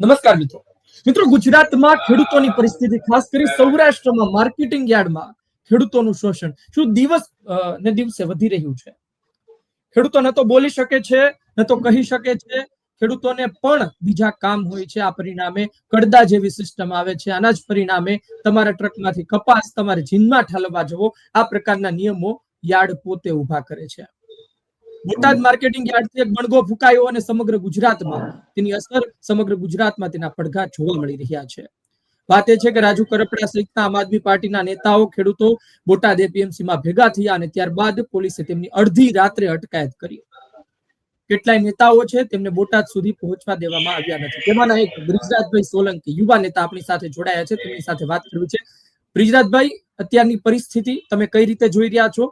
નમસ્કાર મિત્રો. મિત્રો, ગુજરાતમાં ખેડૂતોની પરિસ્થિતિ, ખાસ કરી સૌરાષ્ટ્રમાં માર્કેટિંગ યાર્ડમાં ખેડૂતોનું શોષણ. શું દિવસ ને દિવસે વધી રહ્યું છે? ખેડૂતો ન તો બોલી શકે છે, ન તો કહી શકે છે. ખેડૂતોને પણ બીજા કામ હોય છે. આ પરિણામે કડદા જેવી સિસ્ટમ આવે છે. આના જ પરિણામે તમારા ટ્રકમાંથી કપાસ તમારે જીનમાં ઠાલવા જવો. આ પ્રકારના નિયમો યાર્ડ પોતે ઊભા કરે છે. બોટાદ માર્કેટિંગ યાર્ડથી એક બણગો ફૂંકાયો અને સમગ્ર ગુજરાતમાં તેની અસર સમગ્ર ગુજરાતમાં તેના પડઘા જોવા મળી રહ્યા છે. વાત એ છે કે રાજુ કરપડા સહિતના આમ આદમી પાર્ટીના નેતાઓ ખેડૂતો બોટાદ એપીએમસી માં ભેગા થયા અને ત્યારબાદ પોલીસે તેમની અડધી રાત્રે અટકાયત કરી. કેટલાય નેતાઓ છે તેમને બોટાદ સુધી પહોંચવા દેવામાં આવ્યા નથી. તેમાંના એક બ્રિજરાજભાઈ સોલંકી યુવા નેતા આપણી સાથે જોડાયા છે. તેમની સાથે વાત કરવી છે. બ્રિજરાજભાઈ અત્યારની પરિસ્થિતિ તમે કઈ રીતે જોઈ રહ્યા છો?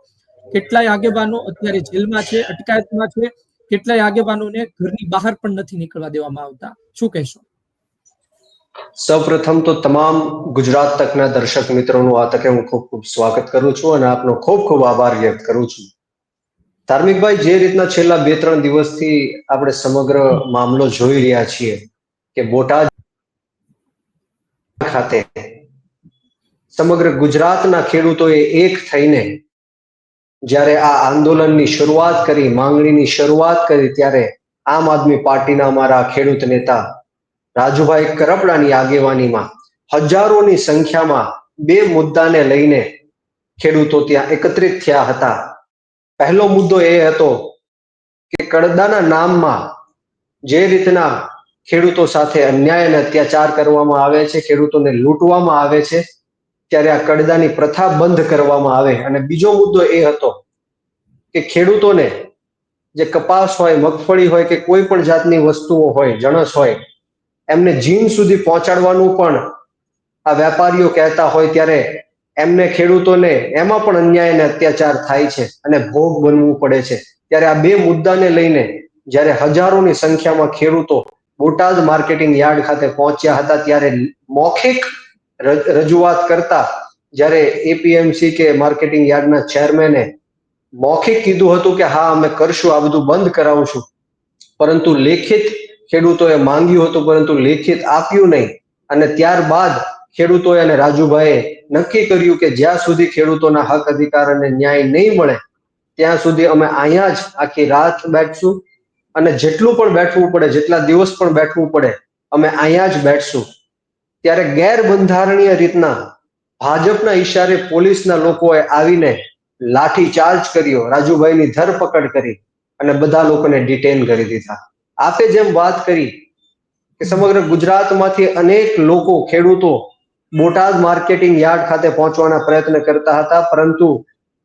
કેટલાય આગેવાનો અત્યારે જેલમાં છે, અટકાયતમાં છે, કેટલાય આગેવાનોને ઘરની બહાર પણ નથી નીકળવા દેવામાં આવતા. શું કહેશો? સૌપ્રથમ તો તમામ ગુજરાત તકના દર્શક મિત્રોનું આ તકે હું ખૂબ ખૂબ સ્વાગત કરું છું અને આપનો ખૂબ ખૂબ આભાર વ્યક્ત કરું છું. ધાર્મિકભાઈ, જે રીતના છેલ્લા બે ત્રણ દિવસથી આપણે સમગ્ર મામલો જોઈ રહ્યા છીએ કે બોટાદ ખાતે સમગ્ર ગુજરાતના ખેડૂતોએ એક થઈને જ્યારે આ આંદોલનની શરૂઆત કરી, માંગણીની શરૂઆત કરી, ત્યારે આમ આદમી પાર્ટીના અમારા ખેડૂત નેતા રાજુભાઈ કરપડાની આગેવાનીમાં હજારોની સંખ્યામાં બે મુદ્દાને લઈને ખેડૂતો ત્યાં એકત્રિત થયા હતા. પહેલો મુદ્દો એ હતો કે કડદાના નામમાં જે રીતના ખેડૂતો સાથે અન્યાય અને અત્યાચાર કરવામાં આવે છે, ખેડૂતોને લૂંટવામાં આવે છે ત્યારે આ કડદાની પ્રથા બંધ કરવામાં આવે. અને બીજો મુદ્દો એ હતો કે ખેડૂતોને જે કપાસ હોય, મગફળી હોય કે કોઈ પણ જાતની વસ્તુઓ હોય, જણસ હોય, એમને જીન સુધી પહોંચાડવાનું પણ આ વેપારીઓ કહેતા હોય ત્યારે એમને ખેડૂતોને એમાં પણ અન્યાય અને અત્યાચાર થાય છે અને ભોગ બનવું પડે છે. ત્યારે આ બે મુદ્દાને લઈને જ્યારે હજારોની સંખ્યામાં ખેડૂતો બોટાદ માર્કેટિંગ યાર્ડ ખાતે પહોંચ્યા હતા ત્યારે મૌખિક રજૂઆત કરતા જ્યારે એપીએમસી કે માર્કેટિંગ યાર્ડના ચેરમેને મૌખિક કીધું હતું કે હા, અમે કરશું, આ બધું બંધ કરાવશું. પરંતુ લેખિત ખેડૂતોએ માંગ્યું હતું, પરંતુ લેખિત આપ્યું નહીં. અને ત્યારબાદ ખેડૂતોએ અને રાજુભાઈએ નક્કી કર્યું કે જ્યાં સુધી ખેડૂતોના હક અધિકાર અને ન્યાય નહીં મળે, ત્યાં સુધી અમે અહીંયા જ આખી રાત બેઠશું. અને જેટલું પણ બેઠવું પડે, જેટલા દિવસ પણ બેઠવું પડે, અમે અહીંયા જ બેઠશું. ત્યારે ગેરબંધારણીય રીતના ભાજપના ઈશારે પોલીસના લોકોએ આવીને લાઠી ચાર્જ કર્યો, રાજુભાઈની ધરપકડ કરી અને બધા લોકોને ડિટેન કરી દીધા. આપે જેમ વાત કરી કે સમગ્ર ગુજરાતમાંથી અનેક લોકો ખેડૂતો બોટાદ માર્કેટિંગ યાર્ડ ખાતે પહોંચવાના પ્રયત્ન કરતા હતા, પરંતુ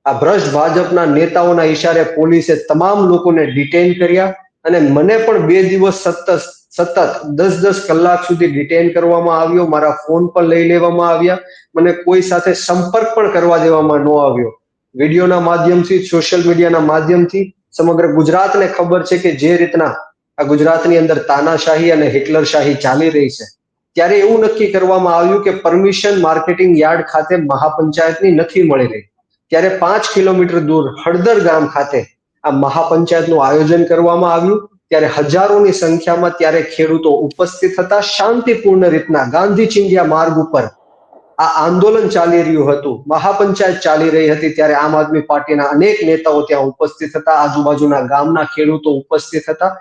આ ભ્રષ્ટ ભાજપના નેતાઓના ઈશારે પોલીસે તમામ લોકોને ડિટેન કર્યા અને મને પણ બે દિવસ સતત સતત દસ દસ કલાક સુધી ડિટેન કરવામાં આવ્યો, મારા ફોન પણ લઈ લેવામાં આવ્યા, મને કોઈ સાથે સંપર્ક પણ કરવા દેવામાં ન આવ્યો. વિડીયોના માધ્યમથી સોશિયલ મીડિયાના માધ્યમથી સમગ્ર ગુજરાતને ખબર છે કે જે રીતના આ ગુજરાતની અંદર તાનાશાહી અને હિટલરશાહી ચાલી રહી છે. ત્યારે એવું નક્કી કરવામાં આવ્યું કે પરમિશન માર્કેટિંગ યાર્ડ ખાતે મહાપંચાયતની નથી મળી રહી. ત્યારે પાંચ કિલોમીટર દૂર હળદર ગામ ખાતે આ મહાપંચાયતનું આયોજન કરવામાં આવ્યું. ત્યારે હજારોની સંખ્યામાં ત્યારે ખેડૂતો ઉપસ્થિત હતા. શાંતિપૂર્ણ રીતના ગાંધી ચિંધિયા માર્ગ ઉપર આ આંદોલન ચાલી રહ્યું હતું. મહાપંચાયત ચાલી રહી હતી ત્યારે આમ આદમી પાર્ટીના અનેક નેતાઓ ત્યાં ઉપસ્થિત હતા. આજુબાજુના ગામના ખેડૂતો ઉપસ્થિત હતા.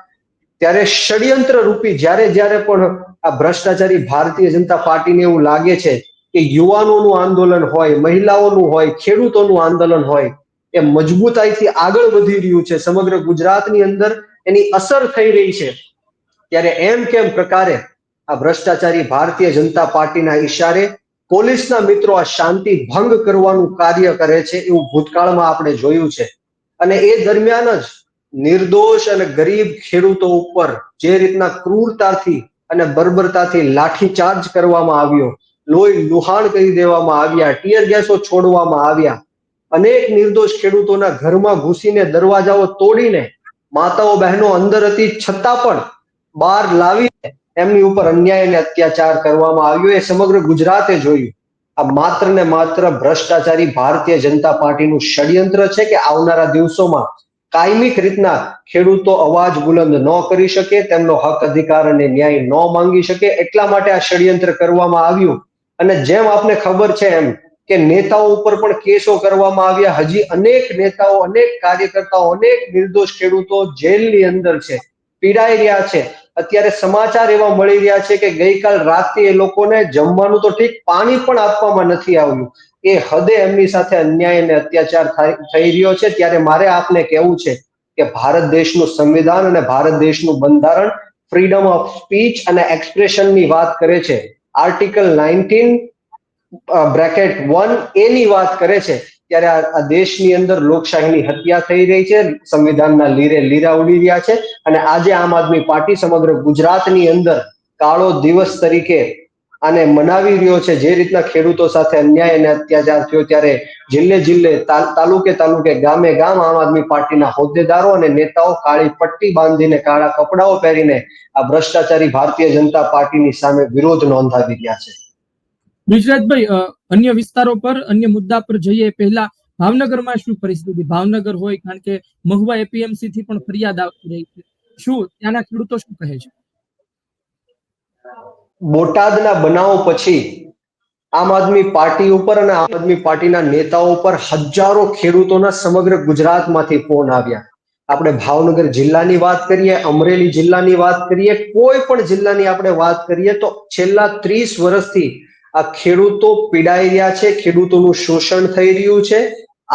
ત્યારે ષડયંત્ર રૂપી જ્યારે જ્યારે પણ આ ભ્રષ્ટાચારી ભારતીય જનતા પાર્ટીને એવું લાગે છે કે યુવાનોનું આંદોલન હોય, મહિલાઓનું હોય, ખેડૂતોનું આંદોલન હોય, એ મજબૂતાઈથી આગળ વધી રહ્યું છે. સમગ્ર ગુજરાતની અંદર એની અસર થઈ રહી છે. ત્યારે એમ કેમ પ્રકારે આ ભ્રષ્ટાચારી ભારતીય જનતા પાર્ટીના ઈશારે પોલીસના મિત્રો આ શાંતિ ભંગ કરવાનું કાર્ય કરે છે એવું ભૂતકાળમાં આપણે જોયું છે. અને એ દરમિયાન જ નિર્દોષ અને ગરીબ ખેડૂતો ઉપર જે રીતના ક્રૂરતાથી અને બર્બરતાથી લાઠીચાર્જ કરવામાં આવ્યો, લોહી લુહાણ કરી દેવામાં આવ્યા, ટીયર ગેસો છોડવામાં આવ્યા, અનેક નિર્દોષ ખેડૂતોના ઘરમાં ઘૂસીને દરવાજાઓ તોડીને માતાઓ બહેનો અંદર હતી છતાં પણ બહાર લાવીને એમની ઉપર અન્યાય અને અત્યાચાર કરવામાં આવ્યો. એ સમગ્ર ગુજરાતે જોયું. આ માત્ર ને માત્ર ભ્રષ્ટાચારી ભારતીય જનતા પાર્ટીનું ષડયંત્ર છે કે આવનારા દિવસોમાં કાયમિક રીતના ખેડૂતો અવાજ બુલંદ ન કરી શકે, તેમનો હક અધિકાર અને ન્યાય ન માંગી શકે, એટલા માટે આ ષડયંત્ર કરવામાં આવ્યું. અને જેમ આપને ખબર છે એમ કે નેતાઓ ઉપર પણ કેસો કરવામાં આવ્યા. હજી અનેક નેતાઓ, અનેક કાર્યકર્તાઓ, અનેક નિર્દોષ ખેડૂતો જેલની અંદર છે, પીડાઈ રહ્યા છે. અત્યારે સમાચાર એવા મળી રહ્યા છે કે ગઈકાલ રાતે એ લોકોને જમવાનું તો ઠીક પાણી પણ આપવામાં નથી આવ્યું. એ હદે એમની સાથે અન્યાય અને અત્યાચાર થઈ રહ્યો છે. ત્યારે મારે આપને કહેવું છે કે ભારત દેશનું સંવિધાન અને ભારત દેશનું બંધારણ, ફ્રીડમ ઓફ સ્પીચ અને એક્સપ્રેશનની વાત કરે છે. આર્ટિકલ નાઇન્ટીન બ્રેકેટ વન એની વાત કરે છે, ત્યારે આ દેશની અંદર લોકશાહીની હત્યા થઈ રહી છે, સંવિધાનના લીરે લીરા ઉડી રહ્યા છે, અને આજે આમ આદમી પાર્ટી સમગ્ર ગુજરાતની અંદર કાળો દિવસ તરીકે આને મનાવી રહ્યો છે. જે રીતના ખેડૂતો સાથે અન્યાય અને અત્યાચાર થયો ત્યારે જિલ્લે જિલ્લે તાલુકે તાલુકે, ગામે ગામ આમ આદમી પાર્ટીના હોદ્દેદારો અને નેતાઓ કાળી પટ્ટી બાંધીને કાળા કપડાઓ પહેરીને આ ભ્રષ્ટાચારી ભારતીય જનતા પાર્ટીની સામે વિરોધ નોંધાવી રહ્યા છે. બ્રિજરાજભાઈ અન્ય વિસ્તારો પર, અન્ય મુદ્દા પર જઈએ પહેલા ભાવનગરમાં શું પરિસ્થિતિ? ભાવનગર હોય, કારણ કે મહુવા એપીએમસી થી પણ ફરિયાદ આવતી રહી છે. શું ત્યાંના ખેડૂતો શું કહે છે? બોટાદના બનાવ પછી આમ આદમી પાર્ટી ઉપર અને આમ આદમી પાર્ટીના નેતાઓ પર હજારો ખેડૂતોના સમગ્ર ગુજરાતમાંથી ફોન આવ્યા. આપણે ભાવનગર જિલ્લાની વાત કરીએ, અમરેલી જિલ્લાની વાત કરીએ, કોઈ પણ જિલ્લાની આપણે વાત કરીએ તો છેલ્લા ત્રીસ વર્ષથી આ ખેડૂતો પીડાઈ રહ્યા છે, ખેડૂતોનું શોષણ થઈ રહ્યું છે.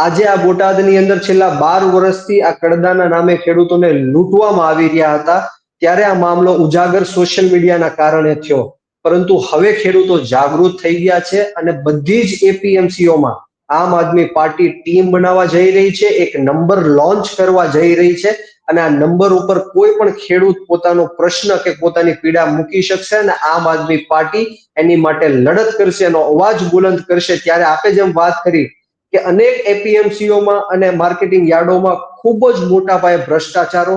આજે આ બોટાદની અંદર છેલ્લા બાર વર્ષથી આ કડદાના નામે ખેડૂતોને લૂંટવામાં આવી રહ્યા હતા. ત્યારે આ મામલો ઉજાગર સોશિયલ મીડિયાના કારણે થયો. પરંતુ હવે ખેડૂતો જાગૃત થઈ ગયા છે અને બધી જ એપીએમસીઓમાં આમ આદમી પાર્ટી ટીમ બનાવવા જઈ રહી છે, એક નંબર લોન્ચ કરવા જઈ રહી છે. અને આ નંબર ઉપર કોઈ પણ ખેડૂત પોતાનો પ્રશ્ન કે પોતાની પીડા મૂકી શકશે અને આમ આદમી પાર્ટી એની માટે લડત કરશે, એનો અવાજ બુલંદ કરશે. ત્યારે આપે જેમ વાત કરી કે અનેક એપીએમસીઓમાં અને માર્કેટિંગ યાર્ડોમાં ખૂબ જ મોટા પાયે ભ્રષ્ટાચારો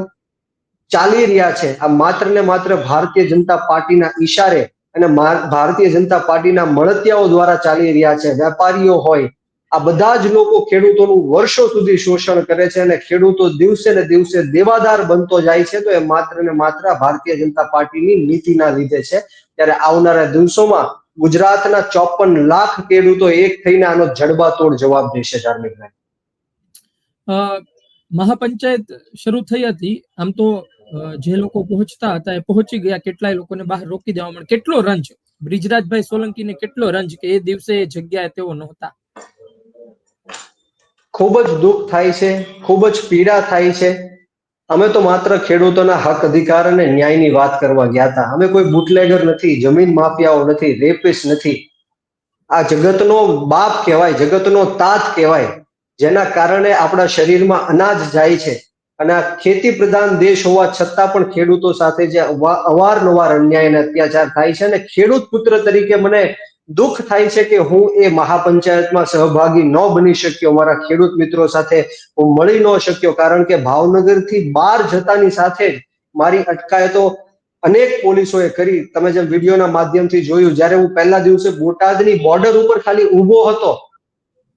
ચાલી રહ્યા છે. આ માત્ર ને માત્ર ભારતીય જનતા પાર્ટીના ઈશારે અને ભારતીય જનતા પાર્ટીના મળતિયાઓ દ્વારા ચાલી રહ્યા છે. વેપારીઓ હોય આ બધા જ લોકો ખેડૂતોનું વર્ષો સુધી શોષણ કરે છે અને ખેડૂતો દિવસે ને દિવસે દેવાદાર બનતો જાય છે, તો એ માત્ર ને માત્ર ભારતીય જનતા પાર્ટીની નીતિના લીધે છે. ત્યારે આવનારા દિવસોમાં ગુજરાતના ચોપન લાખ ખેડૂતો એક થઈને આનો જડબાતોડ જવાબ દેશે ધાર્મિકભાઈ મહાપંચાયત શરૂ થઈ હતી. આમ તો જે લોકો પહોંચતા હતા એ પહોંચી ગયા. કેટલાય લોકોને બહાર રોકી દેવા મળે કેટલો રંજ. બ્રિજરાજભાઈ સોલંકીને કેટલો રંજ કે એ દિવસે એ જગ્યાએ તેઓ નહોતા. ખૂબ જ દુઃખ થાય છે, ખૂબ જ પીડા થાય છે. અમે તો માત્ર ખેડૂતોના હક, અધિકાર અને ન્યાયની વાત કરવા ગયા હતા. અમે કોઈ બુટલેગર નથી, જમીન માફિયાઓ નથી રેપિસ નથી. આ જગતનો બાપ કહેવાય, જગતનો તાત કહેવાય, જેના કારણે આપણા શરીરમાં અનાજ જાય છે. અને આ ખેતી પ્રધાન દેશ હોવા છતાં પણ ખેડૂતો સાથે જે અવારનવાર અન્યાય અને અત્યાચાર થાય છે અને ખેડૂત પુત્ર તરીકે મને દુઃખ થાય છે કે હું એ મહાપંચાયતમાં સહભાગી ન બની શક્યો, મારા ખેડૂત મિત્રો સાથે હું મળી ન શક્યો, કારણ કે ભાવનગરથી બહાર જતાની સાથે જ મારી અટકાયતો અનેક પોલીસોએ કરી. તમે જેમ વિડીયોના માધ્યમથી જોયું, જ્યારે હું પહેલા દિવસે બોટાદની બોર્ડર ઉપર ખાલી ઊભો હતો,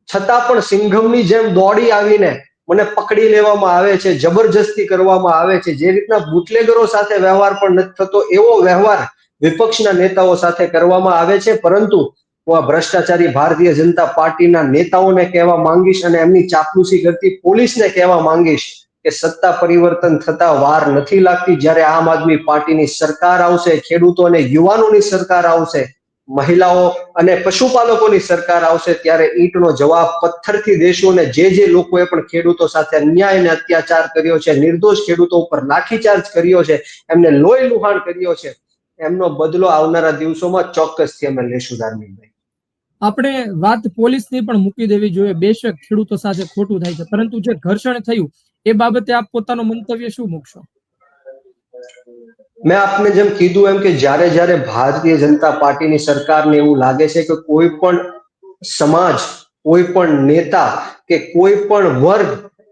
છતાં પણ સિંઘમની જેમ દોડી આવીને મને પકડી લેવામાં આવે છે, જબરજસ્તી કરવામાં આવે છે. જે રીતના બુટલેગરો સાથે વ્યવહાર પણ નથી થતો, એવો વ્યવહાર વિપક્ષના નેતાઓ સાથે કરવામાં આવે છે, પરંતુ હું આ ભ્રષ્ટાચારી ભારતીય જનતા પાર્ટીના નેતાઓને કહેવા માંગીશ અને એમની ચાપલુસી કરતી પોલીસને કહેવા માંગીશ કે સત્તા પરિવર્તન થતા વાર નથી લાગતી. જ્યારે આમ આદમી પાર્ટીની સરકાર આવશે, ખેડૂતો અને યુવાનોની સરકાર આવશે, મહિલાઓ અને પશુપાલકોની સરકાર આવશે, ત્યારે ઈંટનો જવાબ પથ્થરથી દેશો અને જે જે લોકોએ પણ ખેડૂતો સાથે અન્યાય અને અત્યાચાર કર્યો છે, નિર્દોષ ખેડૂતો ઉપર લાઠીચાર્જ કર્યો છે, એમને લોહી લુહાણ કર્યો છે એમનો બદલો આવનારા દિવસોમાં ચોક્કસથી અમે લેશું ધાર્મિકભાઈ. આપણે વાત પોલીસની પણ મૂકી દેવી જોઈએ. બેશક ખેડૂતો સાથે ખોટું થાય છે. પરંતુ જે ઘર્ષણ થયું એ બાબતે આપ પોતાનો મંતવ્ય શું મૂકશો? મેં આપને જેમ કીધું એમ કે જ્યારે જ્યારે ભારતીય જનતા પાર્ટીની સરકારને એવું લાગે છે કે કોઈ પણ સમાજ કોઈ પણ નેતા કે કોઈ પણ વર્ગ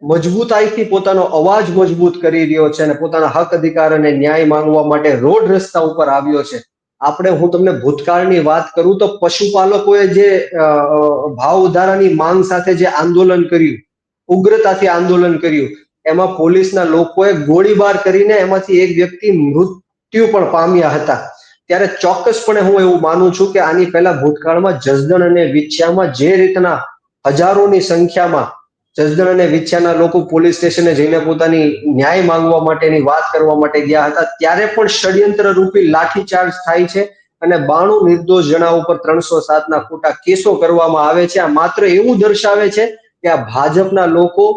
મજબૂતાઈથી પોતાનો અવાજ મજબૂત કરી રહ્યો છે અને પોતાના હક અધિકાર અને ન્યાય માંગવા માટે રોડ રસ્તા ઉપર આવ્યો છે. આપણે હું તમને ભૂતકાળની વાત કરું તો પશુપાલકોએ જે ભાવ વધારાની માંગ સાથે જે આંદોલન કર્યું, ઉગ્રતાથી આંદોલન કર્યું, એમાં પોલીસના લોકોએ ગોળીબાર કરીને એમાંથી એક વ્યક્તિ મૃત્યુ પણ પામ્યા હતા. ત્યારે ચોક્કસપણે હું એવું માનું છું કે આની પહેલા ભૂતકાળમાં જસદણ અને વિછ્યામાં જે રીતના હજારોની સંખ્યામાં જસદણ અને વિછ્યાના લોકો પોલીસ સ્ટેશને જઈને પોતાની ન્યાય માંગવા માટેની વાત કરવા માટે ગયા હતા. ત્યારે પણ ષડયંત્ર રૂપી લાઠીચાર્જ થાય છે અને બાણું નિર્દોષ જણા ઉપર ત્રણસો સાતના ખોટા કેસો કરવામાં આવે છે. આ માત્ર એવું દર્શાવે છે કે આ ભાજપના લોકો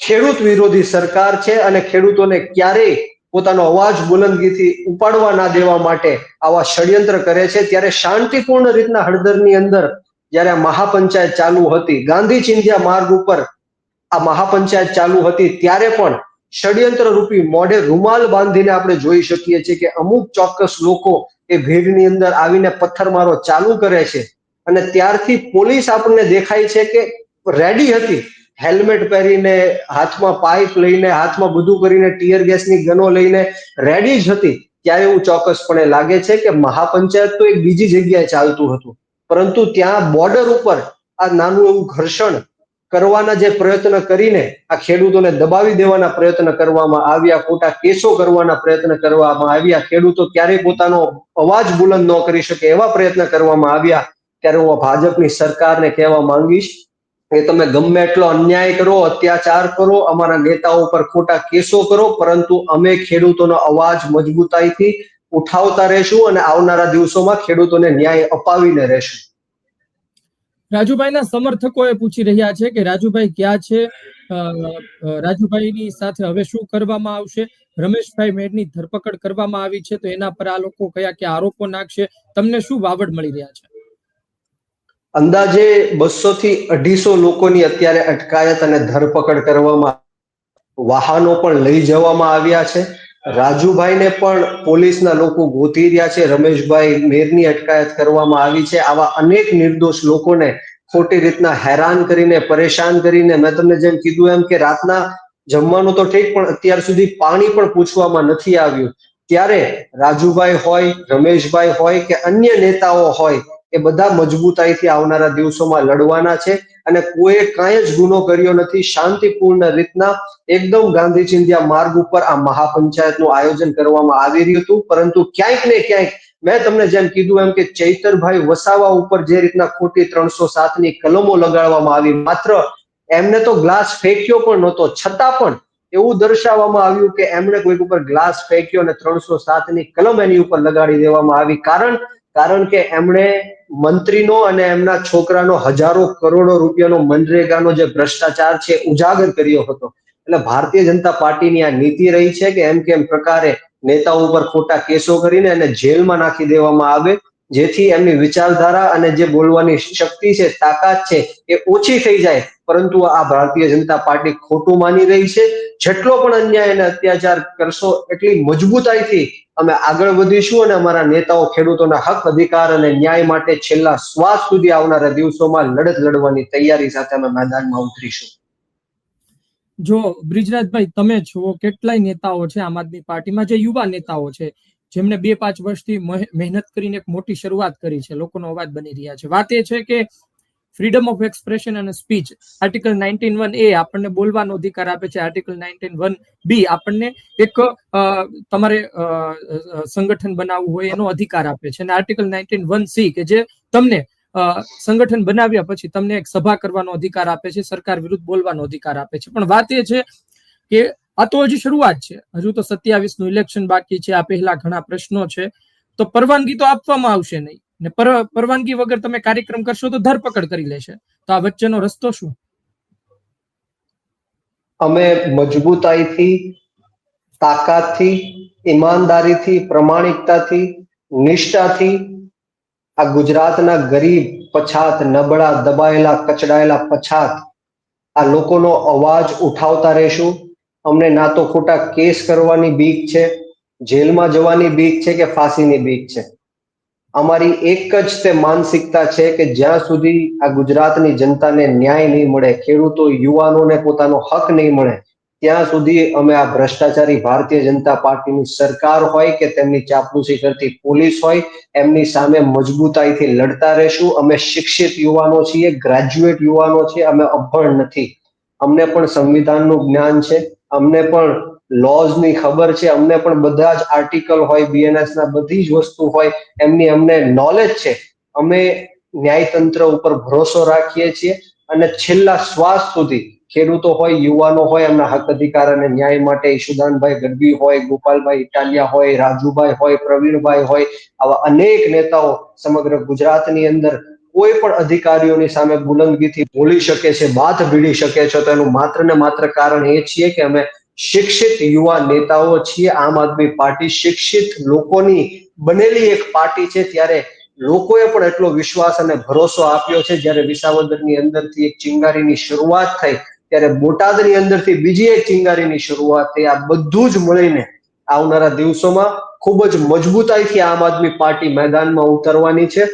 ખેડૂત વિરોધી સરકાર છે અને ખેડૂતોને ક્યારેય પોતાનો અવાજ બુલંદગીથી ઉપાડવા ના દેવા માટે આવા ષડયંત્ર કરે છે. ત્યારે શાંતિપૂર્ણ રીતના હળદરની અંદર જ્યારે મહાપંચાયત ચાલુ હતી ગાંધી ચિંધ્યા માર્ગ ઉપર આ મહાપંચાયત ચાલુ હતી ત્યારે પણ ષડયંત્ર રૂપી મોઢે રૂમાલ બાંધીને આપણે જોઈ શકીએ છીએ કે અમુક ચોક્કસ લોકો એ ભીડની અંદર આવીને પથ્થરમારો ચાલુ કરે છે. અને ત્યારથી પોલીસ આપણને દેખાય છે કે રેડી હતી. હેલ્મેટ પહેરીને, હાથમાં પાઇપ લઈને, હાથમાં બધું કરીને, ટીયર ગેસની ગનો લઈને રેડી જ હતી. ત્યારે એવું ચોક્કસપણે લાગે છે કે મહાપંચાયત તો એક બીજી જગ્યાએ ચાલતું હતું. પરંતુ ત્યાં બોર્ડર ઉપર આ નાનું એવું ઘર્ષણ કરવાના જે પ્રયત્ન કરીને આ ખેડૂતોને દબાવી દેવાના પ્રયત્ન કરવામાં આવ્યા, ખોટા કેસો કરવાના પ્રયત્ન કરવામાં આવ્યા, ખેડૂતો ક્યારેય પોતાનો અવાજ બુલંદ ન કરી શકે એવા પ્રયત્ન કરવામાં આવ્યા, ત્યારે હું ભાજપની સરકારને કહેવા માંગીશ કે તમે ગમે એટલો અન્યાય કરો, અત્યાચાર કરો, અમારા નેતાઓ પર ખોટા કેસો કરો, પરંતુ અમે ખેડૂતોનો અવાજ મજબૂતાઈથી ઉઠાવતા રહેશું અને આવનારા દિવસોમાં ખેડૂતોને ન્યાય અપાવીને રહેશું. રાજુભાઈના સમર્થકો એ પૂછી રહ્યા છે કે રાજુભાઈ ક્યાં છે? રાજુભાઈની સાથે હવે શું કરવામાં આવશે? રમેશભાઈ મેડની ધરપકડ કરવામાં આવી છે તો એના પર આ લોકો કયા કયા આરોપો નાખશે? તમને શું વાવડ મળી રહ્યા છે? અંદાજે બસો થી અઢીસો લોકોની અત્યારે અટકાયત અને ધરપકડ કરવામાં વાહનો પણ લઈ જવામાં આવ્યા છે. રાજુભાઈને પણ પોલીસના લોકો ગોતી રહ્યા છે. રમેશભાઈ મેરની અટકાયત કરવામાં આવી છે. આવા અનેક નિર્દોષ લોકોને ખોટી રીતના હેરાન કરીને, પરેશાન કરીને, મેં તમને જેમ કીધું એમ કે રાતના જમવાનું તો ઠીક, પણ અત્યાર સુધી પાણી પણ પૂછવામાં નથી આવ્યું. ત્યારે રાજુભાઈ હોય, રમેશભાઈ હોય કે અન્ય નેતાઓ હોય, એ બધા મજબૂતાઈથી આવનારા દિવસોમાં લડવાના છે. અને કોઈ કાંઈ જ ગુનો કર્યો નથી, શાંતિપૂર્ણ રીતના એકદમ ગાંધી ચિંધ્યા માર્ગ ઉપર આ મહાપંચાયતનું આયોજન કરવામાં આવી રહ્યું હતું. પરંતુ ક્યાંક ને ક્યાંક મેં તમને જેમ કીધું એમ કે ચૈતરભાઈ વસાવા ઉપર જે રીતના ખોટી ત્રણસો સાતની કલમો લગાડવામાં આવી, માત્ર એમને તો ગ્લાસ ફેંક્યો પણ નહોતો, છતાં પણ એવું દર્શાવવામાં આવ્યું કે એમણે કોઈક ઉપર ગ્લાસ ફેંક્યો અને ત્રણસો સાતની કલમ એની ઉપર લગાડી દેવામાં આવી. કારણ કારણ કે એમણે મંત્રીનો અને એમના છોકરાનો હજારો કરોડો રૂપિયાનો મનરેગાનો જે ભ્રષ્ટાચાર છે ઉજાગર કર્યો હતો. એટલે ભારતીય જનતા પાર્ટીની આ નીતિ રહી છે કે એમ કેમ પ્રકારે નેતાઓ ઉપર ખોટા કેસો કરીને એને જેલમાં નાખી દેવામાં આવે, જેથી એમની વિચારધારા અને જે બોલવાની શક્તિ છે, તાકાત છે એ ઓછી થઈ જાય. પરંતુ આ ભારતીય જનતા પાર્ટી ખોટું માની રહી છે. જેટલો પણ અન્યાય અને અત્યાચાર કરશો એટલી મજબૂતાઈથી અમે આગળ વધીશું અને અમારા નેતાઓ ખેડૂતોના હક, અધિકાર અને ન્યાય માટે છેલ્લા શ્વાસ સુધી આવનારા દિવસોમાં લડત લડવાની તૈયારી સાથે અમે મેદાનમાં ઉતરીશું. જો બ્રિજરાજભાઈ, તમે છો કેટલાય નેતાઓ છે આમ આદમી પાર્ટીમાં. જે યુવા નેતાઓ છે, જેમણે બે પાંચ વર્ષથી મહે- મહેનત કરીને એક મોટી શરૂઆત કરી છે, લોકોનો અવાજ બની રહ્યા છે. વાત એ છે કે ફ્રીડમ ઓફ એક્સપ્રેશન અને speech article nineteen one A આપણને બોલવાનો અધિકાર આપે છે. આર્ટિકલ નાઇન્ટીન વન બી આપણને એક તમારે સંગઠન બનાવવું હોય એનો અધિકાર આપે છે. અને આર્ટિકલ નાઇન્ટીન વન સી કે જે તમને સંગઠન બનાવ્યા પછી તમને એક સભા કરવાનો અધિકાર આપે છે. સરકાર વિરુદ્ધ બોલવાનો અધિકાર આપે છે. પણ વાત એ છે કે આ તો હજી શરૂઆત છે. હજુ તો સત્યાવીસનું ઇલેક્શન બાકી છે. આ પહેલા ઘણા પ્રશ્નો છે. તો પરવાનગી તો આપવામાં આવશે નહીં. ને પરવાનગી વગર તમે કાર્યક્રમ કરશો તો ધરપકડ કરી લેશે. તો આ વચ્ચેનો રસ્તો શું? અમે મજબૂતાઈથી, તાકાતથી, ઈમાનદારીથી, પ્રમાણિકતાથી, નિષ્ઠાથી આ ગુજરાતના ગરીબ પછાત, નબળા, દબાયેલા, કચડાયેલા પછાત આ લોકોનો અવાજ ઉઠાવતા રહેશું. અમને ના તો ખોટા કેસ કરવાની બીક છે, જેલમાં જવાની બીક છે કે ફાંસીની બીક છે. અમારી એક જ તે માનસિકતા છે કે જ્યાં સુધી આ ગુજરાતની જનતાને ન્યાય નહીં મળે, ખેડૂતો, યુવાનોને પોતાનો હક નહીં મળે, ત્યાં સુધી અમે આ ભ્રષ્ટાચારી ભારતીય જનતા પાર્ટીની સરકાર હોય કે તેમની ચાપલુસી કરતી પોલીસ હોય, એમની સામે મજબૂતાઈથી લડતા રહેશું. અમે શિક્ષિત યુવાનો છીએ, ગ્રેજ્યુએટ યુવાનો છીએ, અમે અભણ નથી. અમને પણ સંવિધાનનું જ્ઞાન છે. અમને પણ લોઝની ખબર છે, અમને પણ બધા જ આર્ટિકલ હોય બીએનએસ ના બધી જ વસ્તુ હોય, એમની અમને નોલેજ છે. અમે ન્યાયતંત્ર ઉપર ભરોસો રાખીએ છીએ અને છેલ્લા શ્વાસ સુધી ખેડૂતો હોય, યુવાનો હોય, એમના હક અધિકાર અને ન્યાય માટે ઈશુદાનભાઈ ગઢવી હોય, ગોપાલભાઈ ઇટાલિયા હોય, રાજુભાઈ હોય, પ્રવીણભાઈ હોય, આવા અનેક નેતાઓ સમગ્ર ગુજરાતની અંદર કોઈ પણ અધિકારીઓની સામે બુલંદગીથી બોલી શકે છે બાથ ભીડી શકે છે, તો એનું માત્ર ને માત્ર કારણ એ છીએ કે અમે શિક્ષિત યુવા નેતાઓ છીએ, આમ આદમી પાર્ટી શિક્ષિત લોકોની બનેલી એક પાર્ટી છે, ત્યારે લોકોએ પણ એટલો વિશ્વાસ અને ભરોસો આપ્યો છે, જ્યારે વિસાવદરની અંદરથી એક ચિંગારીની શરૂઆત થઈ, ત્યારે બોટાદની અંદરથી બીજી એક ચિંગારીની શરૂઆત થઈ, આ બધું જ મળીને આવનારા દિવસોમાં ખૂબ જ મજબૂતાઈથી આમ આદમી પાર્ટી મેદાનમાં ઉતરવાની છે.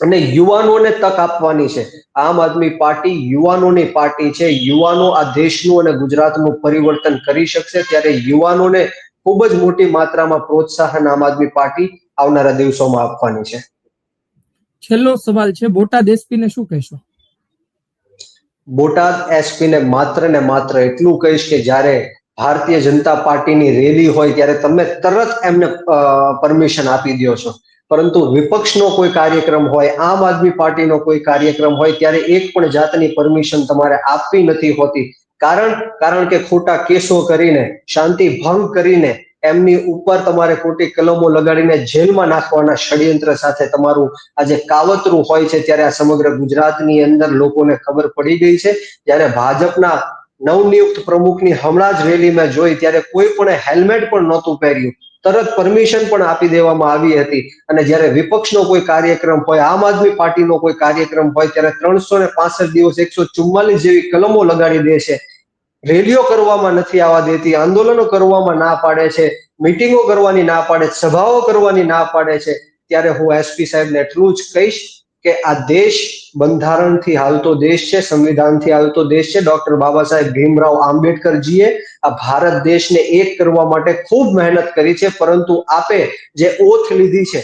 અને યુવાનોને તક આપવાની છે. આમ આદમી પાર્ટી યુવાનોની પાર્ટી છે. યુવાનો આ દેશનું અને ગુજરાતનું પરિવર્તન કરી શકશે ત્યારે યુવાનોને ખૂબ જ મોટી માત્રામાં પ્રોત્સાહન આમ આદમી પાર્ટી આવનારા દિવસોમાં આપવાની છે. છેલ્લો સવાલ છે બોટાદ એસપી ને શું કહેશો? બોટાદ એસપી ને માત્ર ને માત્ર એટલું કહીશ કે જ્યારે ભારતીય જનતા પાર્ટીની રેલી હોય ત્યારે તમે તરત એમને પરમિશન આપી દો છો. પરંતુ વિપક્ષનો કોઈ કાર્યક્રમ હોય, આમ આદમી પાર્ટીનો કોઈ કાર્યક્રમ હોય, ત્યારે એક પણ જાતની પરમિશન તમારે આપવી નથી હોતી. કારણ કારણ કે ખોટા કેસો કરીને, શાંતિ ભંગ કરીને, એમની ઉપર તમારે ખોટી કલમો લગાડીને જેલમાં નાખવાના ષડયંત્ર સાથે તમારું આ જે કાવતરું હોય છે, ત્યારે આ સમગ્ર ગુજરાતની અંદર લોકોને ખબર પડી ગઈ છે. જ્યારે ભાજપના નવનિયુક્ત પ્રમુખની હમણાં જ રેલી મેં જોઈ, ત્યારે કોઈ પણ હેલ્મેટ પણ નહોતું પહેર્યું. તરત પરમિશન પણ આપી દેવામાં આવી હતી. અને જ્યારે વિપક્ષનો કોઈ કાર્યક્રમ હોય, આમ આદમી પાર્ટીનો કોઈ કાર્યક્રમ હોય, ત્યારે ત્રણસો ને પાસઠ દિવસ એકસો ચુમ્માલીસ જેવી કલમો લગાડી દે છે. રેલીઓ કરવામાં નથી આવવા દેતી, આંદોલનો કરવામાં ના પાડે છે, મિટિંગો કરવાની ના પાડે, સભાઓ કરવાની ના પાડે છે. ત્યારે હું એસપી સાહેબને એટલું જ કહીશ કે આ દેશ બંધારણથી હાલતો દેશ છે, સંવિધાનથી હાલતો દેશ છે. ડોક્ટર બાબા સાહેબ ભીમરાવ આંબેડકરજીએ આ ભારત દેશને એક કરવા માટે ખૂબ મહેનત કરી છે, પરંતુ આપે જે ઓથ લીધી છે,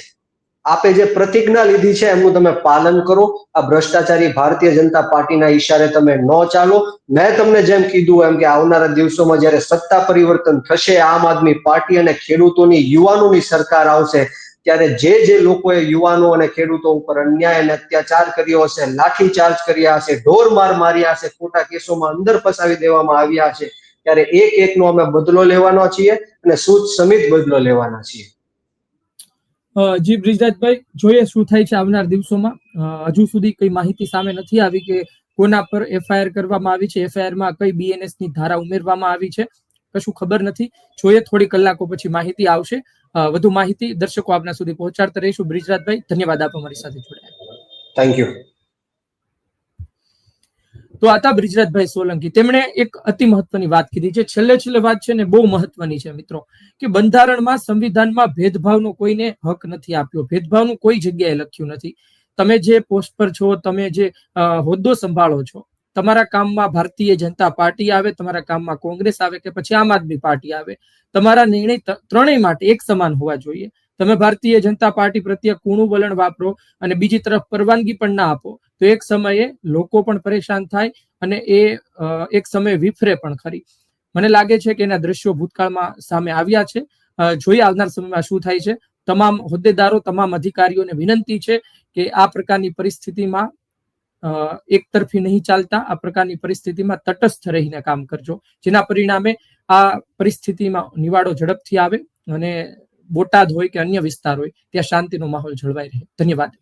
આપે જે પ્રતિજ્ઞા લીધી છે એમનું તમે પાલન કરો. આ ભ્રષ્ટાચારી ભારતીય જનતા પાર્ટીના ઈશારે તમે ન ચાલો. મેં તમને જેમ કીધું એમ કે આવનારા દિવસોમાં જ્યારે સત્તા પરિવર્તન થશે, આમ આદમી પાર્ટી અને ખેડૂતોની, યુવાનોની સરકાર આવશે ત્યારે જે જે લોકોએ યુવાનો અને ખેડૂતો ઉપર અન્યાય અને અત્યાચાર કર્યો હશે, લાઠીચાર્જ કર્યા હશે, ઢોર માર માર્યા હશે, ખોટા કેસોમાં અંદર ફસાવી દેવામાં આવ્યા છે, ત્યારે એક એકનો અમે બદલો લેવાનો છીએ અને સૂચ સમિત બદલો લેવાના છીએ. જી બ્રિજરાજભાઈ, જોઈએ શું થાય છે આવનાર દિવસોમાં. હજુ સુધી કઈ માહિતી સામે નથી આવી કે કોના પર એફઆઈઆર કરવામાં આવી છે. એફઆઈઆરમાં કઈ બીએનએસની ધારા ઉમેરવામાં આવી છે. કશું ખબર નથી. જોઈએ થોડી કલાકો પછી માહિતી આવશે. વધુ માહિતી દર્શકો આપના સુધી પહોંચાડતા રહીશું. બ્રિજરાજભાઈ ધન્યવાદ આપ અમારી સાથે જોડાયા. થેન્ક યુ તો આતા બ્રિજરાજભાઈ સોલંકી. તેમણે એક અતિ મહત્વની વાત કીધી છે. છેલ્લે છેલ્લે વાત છે ને બહુ મહત્વની છે મિત્રો. કે બંધારણમાં સંવિધાનમાં ભેદભાવનો કોઈને હક નથી આપ્યો. ભેદભાવનું કોઈ જગ્યાએ લખ્યું નથી. તમે જે પોસ્ટ પર છો તમે જે હોદ્દો સંભાળો છો તમારા કામમાં ભારતીય જનતા પાર્ટી આવે, તમારા કામમાં કોંગ્રેસ આવે કે પછી આમ આદમી પાર્ટી આવે, તમારા નિર્ણય ત્રણેય માટે એક સમાન હોવા જોઈએ. તમે ભારતીય જનતા પાર્ટી પ્રત્યે કૂણું વલણ વાપરો અને બીજી તરફ પરવાનગી પણ ના આપો, તો એક સમયે લોકો પણ પરેશાન થાય અને એ એક સમયે વિફરે પણ ખરી. મને લાગે છે કે એના દ્રશ્યો ભૂતકાળમાં સામે આવ્યા છે. જોઈએ આવનાર સમયમાં શું થાય છે. તમામ હોદ્દેદારો, તમામ અધિકારીઓને વિનંતી છે કે આ પ્રકારની પરિસ્થિતિમાં એક તરફી નહીં ચાલતા. આ પ્રકારની પરિસ્થિતિમાં તટસ્થ રહીને કામ કરજો. જેના પરિણામે આ પરિસ્થિતિમાં નિવાડો ઝડપથી આવે અને બોટાદ હોય કે અન્ય વિસ્તાર હોય, ત્યાં શાંતિનો માહોલ જળવાઈ રહે. ધન્યવાદ.